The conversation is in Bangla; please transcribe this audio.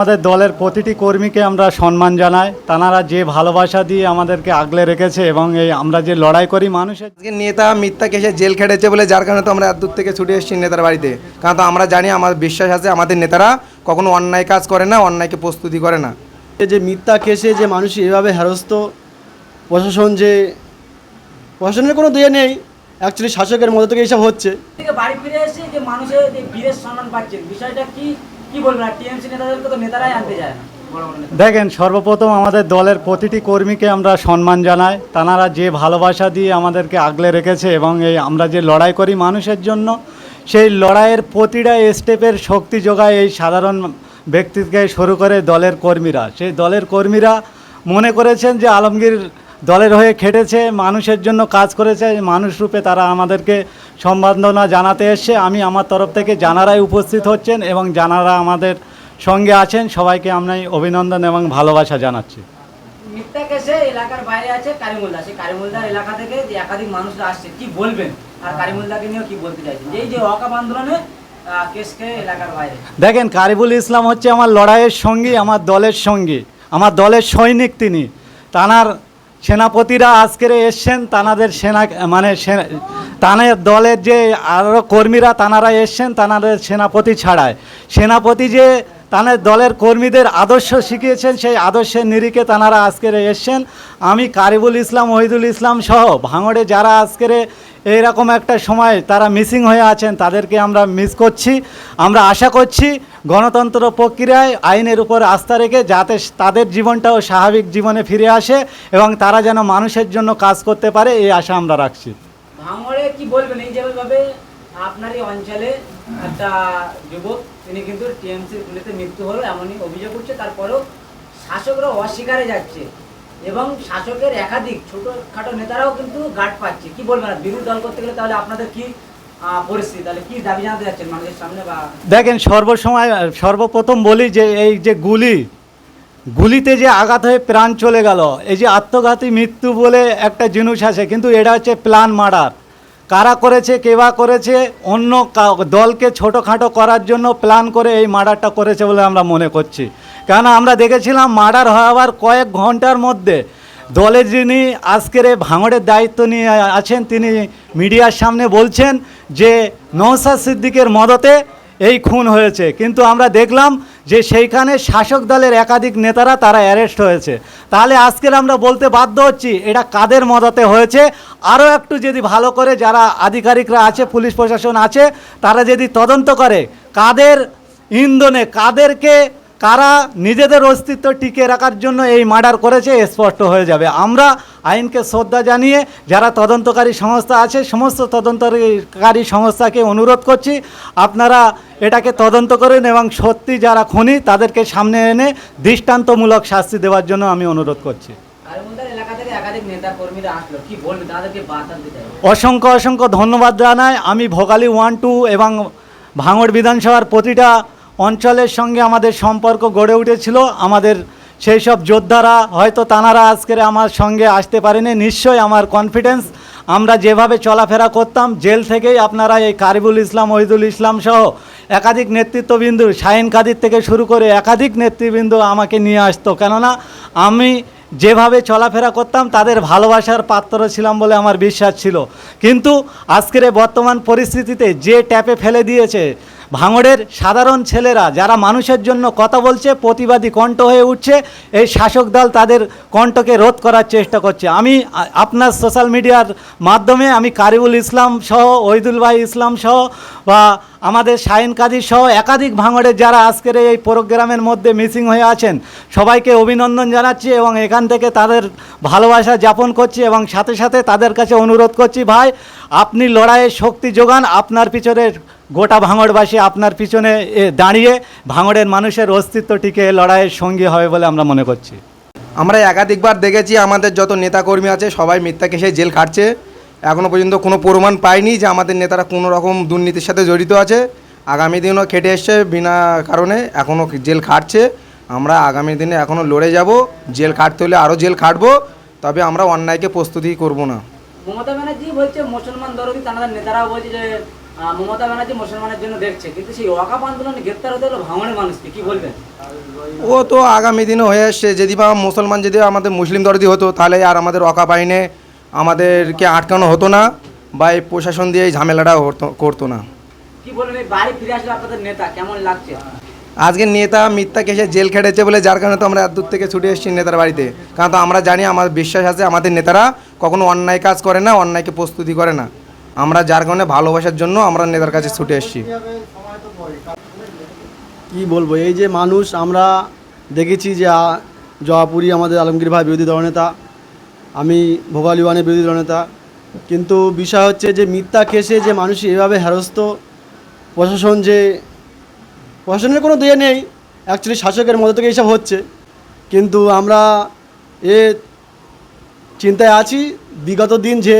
আমাদের দলের প্রতিটি কর্মীকে আমরা সম্মান জানাই। তানারা যে ভালোবাসা দিয়ে আমাদেরকে আগলে রেখেছে এবং এই আমরা যে লড়াই করি মানুষের আজকে নেতা মিথ্যা কেসে জেল খেটেছে বলে যার কারণে তো আমরা এত দূর থেকে ছুটে এসেছি নেতার বাড়িতে। কারণ তো আমরা জানি আমার বিশ্বাস আছে আমাদের নেতারা কখনো অন্যায় কাজ করে না অন্যায়কে প্রস্তুতি করে না। এই যে মিথ্যা কেসে যে মানুষ এভাবে হেরস্ত প্রশাসন যে প্রশাসনের কোনো দিয়ে নেই। অ্যাকচুয়ালি শাসকের মধ্যে থেকে এইসব হচ্ছে। বাড়ি ফিরে এসে যে মানুষের যে বীরের সম্মান পাচ্ছেন বিষয়টা কি? দেখেন, সর্বপ্রথম আমাদের দলের প্রতিটি কর্মীকে আমরা সম্মান জানাই। তানারা যে ভালোবাসা দিয়ে আমাদেরকে আগলে রেখেছে এবং এই আমরা যে লড়াই করি মানুষের জন্য, সেই লড়াইয়ের প্রতিটা স্টেপের শক্তি যোগায় এই সাধারণ ব্যক্তিকে শুরু করে দলের কর্মীরা। সেই দলের কর্মীরা মনে করেছেন যে আলমগীর দলের হয়ে খেটেছে মানুষের জন্য কাজ করেছে মানুষ রূপে তারা আমাদেরকে সম্বর্ধনা জানাতে এসছে। আমি আমার তরফ থেকে জানারাই উপস্থিত হচ্ছেন এবং জানারা আমাদের সঙ্গে আছেন। সবাইকে আমি অভিনন্দন এবং ভালোবাসা জানাচ্ছি। মিথ্যা কেসে এলাকার বাইরে আছে কারিমুল্লা। সেই কারিমুল্লার এলাকা থেকে যে একাধিক মানুষরা আসছে কি বলবেন? আর কারিমুল্লাকে নিয়েও কি বলতে চাইছেন? এই যে অকাপ আন্দোলনে আহ, কেসকে এলাকার বাইরে। দেখেন কারিবুল ইসলাম হচ্ছে আমার লড়াইয়ের সঙ্গী আমার দলের সঙ্গী আমার দলের সৈনিক তিনি। তানার সেনাপতিরা আজকের এসছেন, তানাদের সেনা মানে তানের দলের যে আরও কর্মীরা, তানারা এসছেন, তানাদের সেনাপতি ছাড়ায় সেনাপতি যে তাদের দলের কর্মীদের আদর্শ শিখিয়েছেন, সেই আদর্শের নিরিখে তানারা আজকের এসছেন। আমি কারিবুল ইসলাম ওহিদুল ইসলাম সহ ভাঙড়ে যারা আজকের এইরকম একটা সময় তারা মিসিং হয়ে আছেন, তাদেরকে আমরা মিস করছি। আমরা আশা করছি গণতন্ত্র প্রক্রিয়ায় আইনের উপর আস্থা রেখে যাতে তাদের জীবনটাও স্বাভাবিক জীবনে ফিরে আসে এবং তারা যেন মানুষের জন্য কাজ করতে পারে, এই আশা আমরা রাখছি। ভাঙড়ে কি বলবেন? এই যেভাবে আপনার এই অঞ্চলে একটা যুবক তিনি কিন্তু টিএমসির গুলিতে মৃত্যু হলো এমনই অভিযোগ উঠছে। তারপরেও শাসকরা অস্বীকারে যাচ্ছে এবং শাসকের একাধিক ছোটখাটো নেতারাও কিন্তু গার্ড পাচ্ছে। কি বলবেন বিরোধী দল করতে গেলে তাহলে আপনাদের কি দেখেন, সর্বসময়, সর্বপ্রথম বলি যে এই যে গুলি, গুলিতে যে আঘাত হয়ে প্রাণ চলে গেল, এই যে আত্মঘাতী মৃত্যু বলে একটা জিনিস আছে, কিন্তু এটা হচ্ছে প্ল্যান মার্ডার। কারা করেছে কেবা করেছে, অন্য দলকে ছোটোখাটো করার জন্য প্ল্যান করে এই মার্ডারটা করেছে বলে আমরা মনে করছি। কেন আমরা দেখেছিলাম মার্ডার হওয়ার কয়েক ঘণ্টার মধ্যে দলের যিনি আজকের এই ভাঙড়ের দায়িত্ব নিয়ে আছেন, তিনি মিডিয়ার সামনে বলছেন যে নৌসাদ সিদ্দিকের মদতে এই খুন হয়েছে। কিন্তু আমরা দেখলাম যে সেইখানে শাসক দলের একাধিক নেতারা তারা অ্যারেস্ট হয়েছে। তাহলে আজকের আমরা বলতে বাধ্য হচ্ছি, এটা কাদের মদতে হয়েছে? আরও একটু যদি ভালো করে যারা আধিকারিকরা আছে, পুলিশ প্রশাসন আছে, তারা যদি তদন্ত করে, কাদের ইন্ধনে, কাদেরকে কারা নিজেদের অস্তিত্ব টিকে রাখার জন্য এই মার্ডার করেছে স্পষ্ট হয়ে যাবে। আমরা আইনকে শ্রদ্ধা জানিয়ে যারা তদন্তকারী সংস্থা আছে সমস্ত তদন্তকারী সংস্থাকে অনুরোধ করছি আপনারা এটাকে তদন্ত করেন এবং সত্যি যারা খুনি তাদেরকে সামনে এনে দৃষ্টান্তমূলক শাস্তি দেওয়ার জন্য আমি অনুরোধ করছি। অসংখ্য অসংখ্য ধন্যবাদ জানাই। আমি ভোগালী ওয়ান টু এবং ভাঙড় বিধানসভার প্রতিটা অঞ্চলের সঙ্গে আমাদের সম্পর্ক গড়ে উঠেছিল। আমাদের সেই সব যোদ্ধারা, হয়তো তানারা আজকের আমার সঙ্গে আসতে পারেনি। নিশ্চয়ই আমার কনফিডেন্স আমরা যেভাবে চলাফেরা করতাম, জেল থেকেই আপনারা এই কারিবুল ইসলাম ওহিদুল ইসলাম সহ একাধিক নেতৃত্ববিন্দু, শাহিন কাদির থেকে শুরু করে একাধিক নেতৃবৃন্দ আমাকে নিয়ে আসতো। কেননা, আমি যেভাবে চলাফেরা করতাম, তাদের ভালোবাসার পাত্র ছিলাম বলে আমার বিশ্বাস ছিল। কিন্তু আজকের বর্তমান পরিস্থিতিতে যে ট্যাপে ফেলে দিয়েছে ভাঙড়ের সাধারণ ছেলেরা যারা মানুষের জন্য কথা বলছে, প্রতিবাদী কণ্ঠ হয়ে উঠছে, এই শাসক দল তাদের কণ্ঠকে রোধ করার চেষ্টা করছে। আমি আপনার সোশ্যাল মিডিয়ার মাধ্যমে আমি কারিবুল ইসলাম সহ ওহিদুল ভাই ইসলাম সহ বা আমাদের শাহিন কাদির সহ একাধিক ভাঙড়ের যারা আজকের এই প্রোগ্রামের মধ্যে মিসিং হয়ে আছেন, সবাইকে অভিনন্দন জানাচ্ছি এবং এখান থেকে তাদের ভালোবাসা যাপন করছি এবং সাথে সাথে তাদের কাছে অনুরোধ করছি, ভাই, আপনি লড়াইয়ের শক্তি যোগান, আপনার পিছনে গোটা ভাঙড়বাসী আপনার পিছনে এ, দাঁড়িয়ে ভাঙড়ের মানুষের অস্তিত্ব টিকে লড়াইয়ের সঙ্গী হবে বলে আমরা মনে করছি। আমরা একাধিকবার দেখেছি আমাদের যত নেতাকর্মী আছে সবাই মিথ্যা কেসে জেল খাটছে। এখনও পর্যন্ত কোনো প্রমাণ পাইনি যে আমাদের নেতারা কোনো রকম দুর্নীতির সাথে জড়িত আছে। আগামী দিনও খেটে এসছে বিনা কারণে এখনও জেল খাটছে। আমরা আগামী দিনে এখনও লড়ে যাব জেল খাটতে হলে আরও জেল খাটবো তবে আমরা অন্যায়কে প্রস্তুতি করব না। মমতা ব্যানার্জি বলছে মুসলমান দরদি তাদের নেতারাও বলছে যে মমতা ব্যানার্জি মুসলমানের জন্য দেখছে কিন্তু সেই ওয়াকাপ আন্দোলনে গ্রেপ্তার হতে হলো ভাঙনের মানুষকে কি বলবেন? ও তো আগামী দিনে হয়ে আসছে যদি বা মুসলমান যদি আমাদের মুসলিম দরদি হতো তাহলে আর আমাদের অকাপ আইনে আমাদেরকে আটকানো হতো না বা এই প্রশাসন দিয়ে এই ঝামেলাটা করতো না। কি বলবেন এই বাড়ি ফিরে আসলে আপনাদের নেতা কেমন লাগছে? আজকে নেতা মিথ্যা কেসে জেল খেটেছে বলে যার কারণে তো আমরা এত দূর থেকে ছুটে এসেছি নেতার বাড়িতে। কারণ তো আমরা জানি আমার বিশ্বাস আছে আমাদের নেতারা কখনো অন্যায় কাজ করে না অন্যায়কে প্রস্তুতি করে না। আমরা যার কারণে ভালোবাসার জন্য আমরা নেতার কাছে ছুটে এসেছি। কি বলব, এই যে মানুষ, আমরা দেখেছি যে জয়াপুরি আমাদের আলমগীর ভাই বিরোধী দলনেতা আমি ভোগালী ওয়ানের বিরোধী দলনেতা কিন্তু বিষয় হচ্ছে যে, মিথ্যা কেসে যে মানুষ এভাবে হেরস্ত প্রশাসন যে, প্রশাসনের কোনো দিয়ে নেই অ্যাকচুয়ালি শাসকের মধ্যে থেকে এইসব হচ্ছে। কিন্তু আমরা এ চিন্তায় আছি, বিগত দিন যে